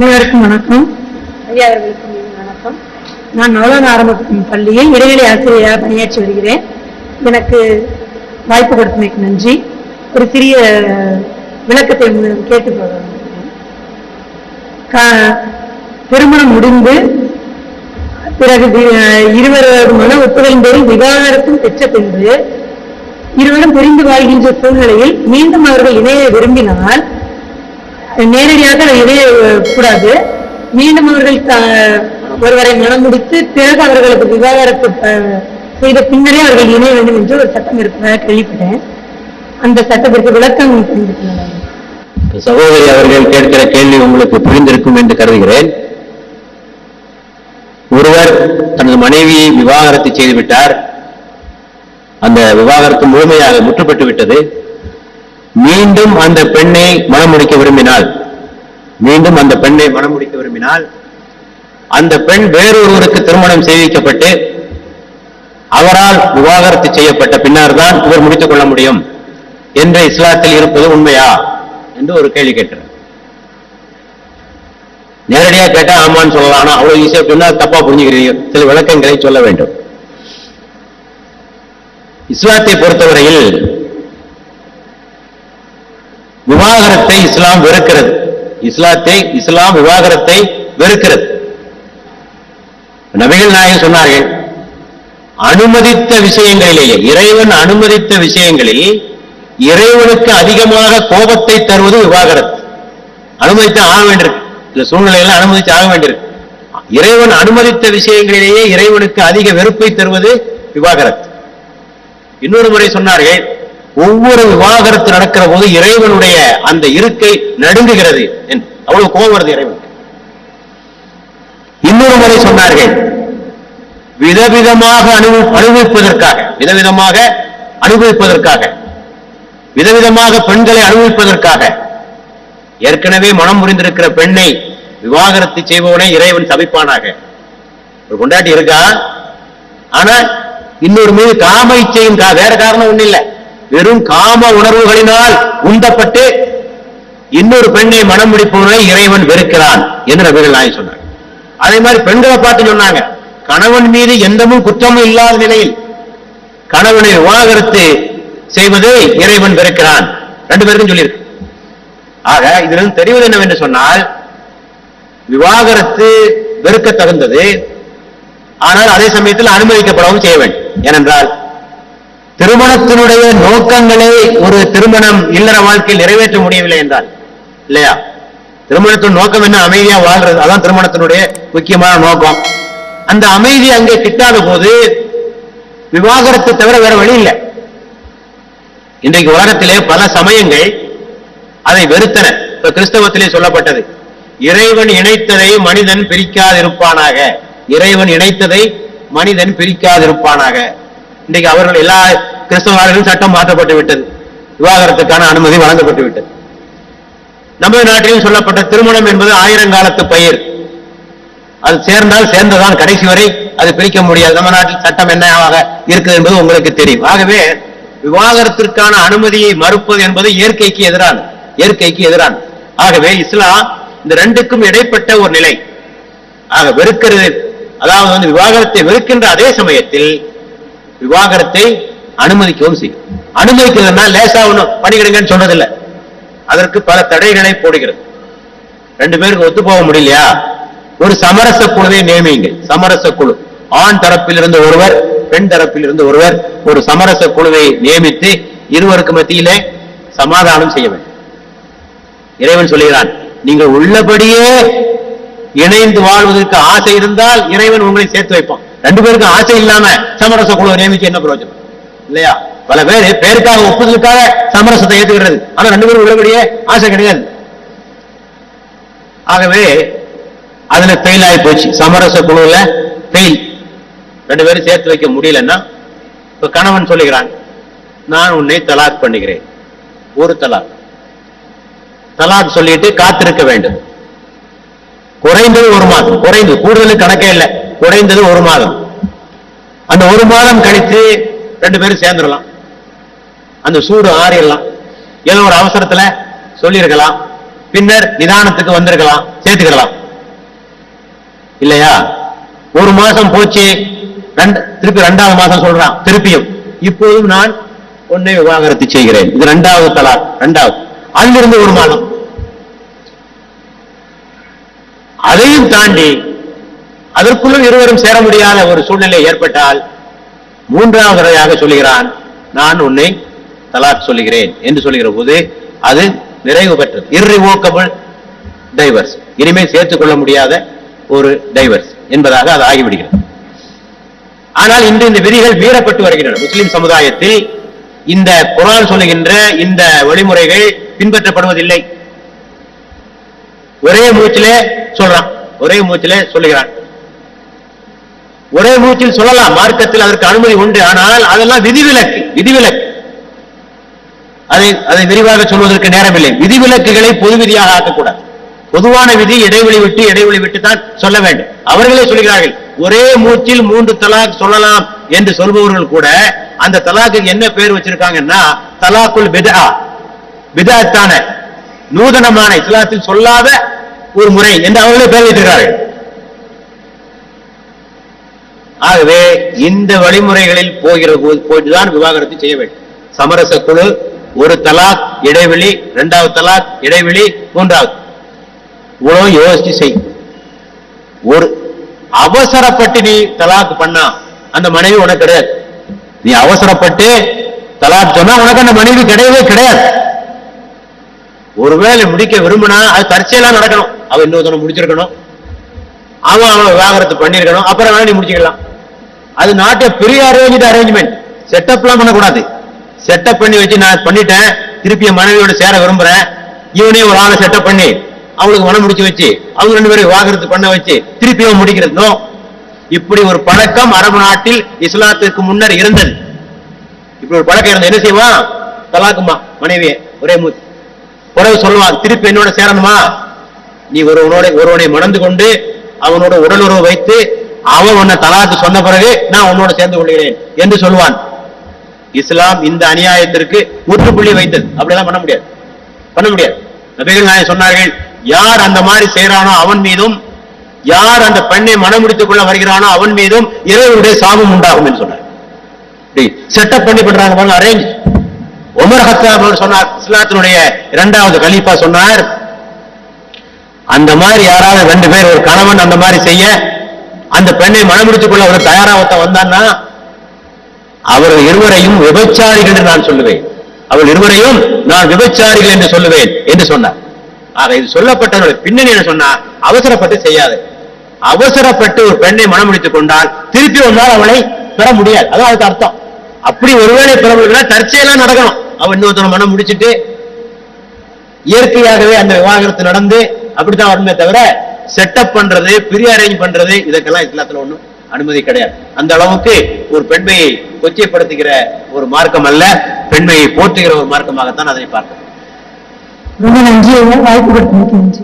அனைவருக்கும் வணக்கம். ஐயா அவர்களுக்கும் வணக்கம். நான் நவலன் ஆரம்ப பள்ளியில் இடைநிலை ஆசிரியராக பணியாற்றி வருகிறேன். எனக்கு வாய்ப்பு கொடுத்தமைக்கு நன்றி. ஒரு சிறிய விளக்கத்தை கேட்டு திருமணம் முடிந்து பிறகு வி- இருவர் மன ஒப்புதலின் பேரில் விவாகரத்தும் பெற்ற பின்பு இருவரும் பிரிந்து வாழ்கின்ற சூழ்நிலையில் மீண்டும் அவர்கள் இணைய விரும்பினால் நேரடியாக அதை இணைய கூடாது. மீண்டும் அவர்கள் ஒருவரை மனம் முடித்து பிறகு அவர்களுக்கு விவாகரத்து செய்த பின்னரே அவர்கள் இணைய வேண்டும் என்று ஒரு சட்டம் இருப்பதாக கேள்விப்பட்டேன். அந்த சட்டத்திற்கு விளக்கம் சகோதரி அவர்கள் கேட்கிற கேள்வி உங்களுக்கு புரிந்திருக்கும் என்று கருதுகிறேன். ஒருவர் தனது மனைவியை விவாகரத்து செய்துவிட்டார். அந்த விவாகரத்து முழுமையாக முற்றுப்பட்டு விட்டது மீண்டும் அந்த பெண்ணை மணமுடிக்க விரும்பினால் மீண்டும் அந்த பெண்ணை மணமுடிக்க விரும்பினால் அந்த பெண் வேறொருவருக்கு திருமணம் செய்விக்கப்பட்டு அவரால் விவாகரத்து செய்யப்பட்ட பின்னர் தான் இவர் முடித்துக் கொள்ள முடியும் என்ற இஸ்லாத்தில் இருப்பது உண்மையா என்று ஒரு கேள்வி கேட்டார் நேரடியாக கேட்டா ஆமான்னு சொல்லலாம். ஆனா அவ்வளவு ஈஸியா சொன்னா தப்பா புரிஞ்சுக்கிறீங்க. சில விளக்கங்களை சொல்ல வேண்டும். இஸ்லாத்தை பொறுத்தவரையில் விவாகரத்தை இஸ்லாம் வெறுக்கிறது. இஸ்லாத்தை இஸ்லாம் விவாகரத்தை வெறுக்கிறது. நபிகள் நாயகம் சொன்னார்கள் அனுமதித்த விஷயங்களிலேயே இறைவன் அனுமதித்த விஷயங்களில் இறைவனுக்கு அதிகமாக கோபத்தை தருவது விவாகரத்து. அனுமதித்து ஆக வேண்டியிருக்கு. சில சூழ்நிலைகள் அனுமதித்து ஆக வேண்டியிருக்கு. இறைவன் அனுமதித்த விஷயங்களிலேயே இறைவனுக்கு அதிக வெறுப்பை தருவது விவாகரத்து. இன்னொரு முறை சொன்னார்கள் ஒவ்வொரு விவாகரத்து நடக்கிற போது இறைவனுடைய அந்த இருக்கை நடுங்குகிறது அவ்வளவு கோபம் வருது இறைவன் இன்னொரு முறை சொன்னார்கள் விதவிதமாக அனுபவி அனுபவிப்பதற்காக. விதவிதமாக அனுபவிப்பதற்காக. விதவிதமாக பெண்களை அனுபவிப்பதற்காக. ஏற்கனவே மனம் புரிந்திருக்கிற பெண்ணை விவாகரத்து செய்பவனை இறைவன் சபிப்பானாக. ஒரு கொண்டாட்டி இருக்கா? ஆனா இன்னொரு மீது காம இச்சையும் கா- வேற காரணம் ஒண்ணு இல்லை வெறும் காம உணர்வுகளினால் உந்தப்பட்டு இன்னொரு பெண்ணை மனம் முடிப்பவனை இறைவன் வெறுக்கிறான் என்று நபிகள் நாயகம் சொன்னாங்க. அதே மாதிரி பெண்களை பார்த்து சொன்னாங்க. கணவன் மீது எந்தமும் குற்றமும் இல்லாத நிலையில் கணவனை விவாகரத்து செய்வது இறைவன் வெறுக்கிறான். ரெண்டு பேருக்கும் சொல்லியிருக்கு. ஆக இதிலிருந்து தெரிவது என்னவென்று சொன்னால் விவாகரத்து வெறுக்க தகுந்தது ஆனால் அதே சமயத்தில் அனுமதிக்கப்படவும் செய்ய வேண்டும். ஏனென்றால் திருமணத்தினுடைய நோக்கங்களை ஒரு திருமணம் இல்லற வாழ்க்கையில் நிறைவேற்ற முடியவில்லை என்றால் இல்லையா? திருமணத்தின் நோக்கம் என்ன? அமைதியா வாழ்றது. அதான் திருமணத்தினுடைய முக்கியமான நோக்கம். அந்த அமைதி அங்கே கிட்டாத போது விவாகரத்தை தவிர வேற வழி இல்லை. இன்றைக்கு உலகத்திலே பல சமயங்கள் அதை வெறுத்தன. இப்ப கிறிஸ்தவத்திலே சொல்லப்பட்டது இறைவன் இணைத்ததை மனிதன் பிரிக்காதிருப்பானாக. இறைவன் இணைத்ததை மனிதன் பிரிக்காதிருப்பானாக. இன்றைக்கு அவர்கள் எல்லா கிறிஸ்தவர்களும் சட்டம் மாற்றப்பட்டு விட்டது. விவாகரத்துக்கான அனுமதி வழங்கப்பட்டு விட்டது. நமது நாட்டிலும் சொல்லப்பட்ட திருமணம் என்பது ஆயிரங்காலத்து பயிர். அது சேர்ந்தால் சேர்ந்ததான் கடைசி வரை அது பிரிக்க முடியாது. நம்ம நாட்டில் சட்டம் என்னவாக இருக்குது என்பது உங்களுக்கு தெரியும். ஆகவே விவாகரத்திற்கான அனுமதியை மறுப்பது என்பது இயற்கைக்கு எதிரான இயற்கைக்கு எதிரான ஆகவே இஸ்லாம் இந்த ரெண்டுக்கும் இடைப்பட்ட ஒரு நிலை. ஆக வெறுக்கிறது. அதாவது வந்து விவாகரத்தை வெறுக்கின்ற அதே சமயத்தில் விவாகரத்தை அனுமதிக்கவும் செய்யும். அனுமதிக்கிறதுனா லேசா ஒண்ணும் பண்ணிக்கிடுங்கன்னு சொல்றதில்லை அதற்கு பல தடைகளை போடுகிறது. ரெண்டு பேருக்கு ஒத்து போக முடியலையா? ஒரு சமரச குழுவை நியமியுங்கள். சமரச குழு. ஆண் தரப்பில் இருந்து ஒருவர் பெண் தரப்பில் இருந்து ஒருவர் ஒரு சமரச குழுவை நியமித்து இருவருக்கு மத்தியிலே சமாதானம் செய்ய வேண்டும். இறைவன் சொல்லுகிறான் நீங்கள் உள்ளபடியே இணைந்து வாழ்வதற்கு ஆசை இருந்தால் இறைவன் உங்களை சேர்த்து வைப்பான். ரெண்டு பேருக்கும் ஆசை இல்லாம சமரச குழுவை நியமிக்க என்ன பிரயோஜனம்? இல்லையா? பல பேர் பேருக்காக ஒப்புதலுக்காக சமரசத்தை ஏத்துக்கிறது. ஆனா ரெண்டு பேரும் உள்ளபடியே ஆசை கிடையாது. ஆகவே அதுல ஃபெயில் ஆகி போச்சு. சமரச குழுவில் ஃபெயில் ரெண்டு பேரும் சேர்த்து வைக்க முடியலன்னா இப்ப கணவன் சொல்லுகிறான் நான் உன்னை தலாக் பண்ணுகிறேன். ஒரு தலாக். தலாக் சொல்லிட்டு காத்திருக்க வேண்டும். குறைந்தது ஒரு மாதம். குறைந்து கூடுதல் கணக்கே இல்லை. குறைந்தது ஒரு மாதம். அந்த ஒரு மாதம் கழித்து ரெண்டு பேரும் சேர்ந்துடலாம். அந்த சூடு ஆறிடலாம். ஏதோ ஒரு அவசரத்துல சொல்லியிருக்கலாம். பின்னர் நிதானத்துக்கு வந்திருக்கலாம் சேர்த்துக்கிடலாம். இல்லையா? ஒரு மாசம் போச்சு ரெண்டு- திருப்பி ரெண்டாவது மாசம் சொல்றான் திருப்பியும். இப்போதும் நான் உன்னை விவாகரத்து செய்கிறேன். இது ரெண்டாவது தலா ரெண்டாவது. அதிலிருந்து ஒரு மாதம். அதையும் தாண்டி அதற்குள்ளும் இருவரும் சேர முடியாத ஒரு சூழ்நிலை ஏற்பட்டால் மூன்றாவது தடவையாக சொல்லுகிறான் நான் உன்னை தலாக் சொல்லுகிறேன் என்று சொல்லுகிற போது அது நிறைவு பெற்றது. இர்ரிவோக்கபிள் டைவர்ஸ் இனிமேல் சேர்த்துக் கொள்ள முடியாத ஒரு டைவர்ஸ் என்பதாக அது ஆகிவிடுகிறது. ஆனால் இன்று இந்த விதிகள் மீறப்பட்டு வருகின்றன. முஸ்லிம் சமுதாயத்தில் இந்த குரான் சொல்லுகின்ற இந்த வழிமுறைகள் பின்பற்றப்படுவதில்லை. ஒரே மூச்சிலே சொல்றான். ஒரே மூச்சிலே சொல்லுகிறான். ஒரே மூச்சில் சொல்லலாம் மார்க்கத்தில் அதற்கு அனுமதி உண்டு. ஆனால் அதெல்லாம் விதிவிலக்கு விதிவிலக்கு. அதை அதை விரிவாக சொல்வதற்கு நேரமில்லை. விதிவிலக்குகளை பொது விதியாக ஆக்கக்கூடாது. பொதுவான விதி இடைவெளி விட்டு இடைவெளி விட்டு தான் சொல்ல வேண்டும். அவர்களே சொல்கிறார்கள் ஒரே மூச்சில் மூன்று தலாக் சொல்லலாம் என்று சொல்பவர்கள் கூட அந்த தலாக்கு என்ன பேர் வச்சிருக்காங்கன்னா தலாக்குல் பிதா. பிதாத்தான நூதனமான இஸ்லாத்தில் சொல்லாத ஒரு முறை என்று அவர்களே பேர் வைத்திருக்கிறார்கள். ஆகவே இந்த வழிமுறைகளில் போகிற போது போதுதான் விவாகரத்து செய்ய வேண்டும். சமரச குழு ஒரு தலாக் இடைவெளி இரண்டாவது தலாக் இடைவெளி மூன்றாவது. இவ்வளவு யோசிச்சு செய். ஒரு அவசரப்பட்டு நீ தலாக் பண்ணா அந்த மனைவி உனக்கு கிடையாது. நீ அவசரப்பட்டு தலாக் சொன்னா உனக்கு அந்த மனைவி கிடையவே கிடையாது. ஒருவேளை முடிக்க விரும்பினா அது தற்செயலாம் நடக்கணும். அவன் இன்னொருத்தனை முடிச்சிருக்கணும். அவன் அவனை விவாகரத்து பண்ணிருக்கணும் அப்புறம் வேணா நீ முடிச்சுக்கலாம். அது நாட்டை பெரிய அரேஞ்ச் அரேஞ்ச்மெண்ட் செட்டப்லாம் பண்ணக்கூடாது. செட்டப் பண்ணி வச்சு நான் பண்ணிட்டேன். திருப்பி என் மனைவியோட சேர விரும்புறேன். இவனே ஒரு ஆளை செட்டப் பண்ணி அவங்களுக்கு மனம் முடிச்சு வச்சு அவங்க ரெண்டு பேரும் விவாகரத்து பண்ண வச்சு திருப்பியும் அவன் முடிக்கிறது. நோ இப்படி ஒரு பழக்கம் அரபு நாட்டில் இஸ்லாத்திற்கு முன்னர் இருந்தது. இப்படி ஒரு பழக்கம் இருந்தது. என்ன செய்வான் தலாக்குமா. மனைவியை. ஒரே மூச்சு. உறவு சொல்லுவான் திருப்பி என்னோட சேரணுமா? நீ ஒருவனோட ஒருவனை மணந்து கொண்டு அவனோட உடல் உறவு வைத்து அவன் உன்னை தலாக்கு சொன்ன பிறகு நான் உன்னோட சேர்ந்து கொள்கிறேன் என்று சொல்லுவான். இஸ்லாம் இந்த அநியாயத்திற்கு முற்றுப்புள்ளி வைத்தது. அப்படிதான் பண்ண முடியாது. பண்ண முடியாது. நபிகள் நாயகம் சொன்னார்கள் யார் அந்த மாதிரி செய்யறானோ அவன் மீதும் யார் அந்த பெண்ணை மனமுடித்துக் கொள்ள வருகிறானோ அவன் மீதும் இறைவனுடைய சாபம் உண்டாகும் என்று சொன்னார் செட்டப் பண்ணி பண்றாங்க பாருங்க அரேஞ்ச் உமர் ஹத்தாப் அவர் சொன்னார் இஸ்லாத்தினுடைய இரண்டாவது கலீஃபா சொன்னார் அந்த மாதிரி யாராவது ரெண்டு பேர் ஒரு கணவன் அந்த மாதிரி செய்ய அந்த பெண்ணை மனமுடித்துக் கொள்ள அவர் தயாராக வந்தான்னா அவர் இருவரையும் விபச்சாரிகள் என்று நான் சொல்லுவேன். அவள் இருவரையும் நான் விபச்சாரிகள் என்று சொல்லுவேன் என்று சொன்னார். ஆக இது சொல்லப்பட்டவருடைய பின்னணி என்ன சொன்னா அவசரப்பட்டு செய்யாது. அவசரப்பட்டு ஒரு பெண்ணை மனமுடித்துக் கொண்டால் திருப்பி வந்தால் அவளை பெற முடியாது. அதான் அதுக்கு அர்த்தம். அப்படி ஒருவேளை பெற முடியும்னா தற்செயலாம் நடக்கணும். அவன் இன்னொருத்தனை மனம் முடிச்சிட்டு இயற்கையாகவே அந்த விவாகரத்து நடந்து அப்படித்தான் வரணுமே தவிர செட்டப் பண்றது பிரிய அரேஞ்ச் பண்றது இதற்கெல்லாம் இஸ்லாத்துல ஒண்ணும் அனுமதி கிடையாது. அந்த அளவுக்கு ஒரு பெண்மையை கொச்சைப்படுத்துகிற ஒரு மார்க்கம் அல்ல பெண்மையை போற்றுகிற ஒரு மார்க்கமாகத்தான் அதனை பார்க்கிறோம் ரொம்ப நன்றி. வாய்ப்பு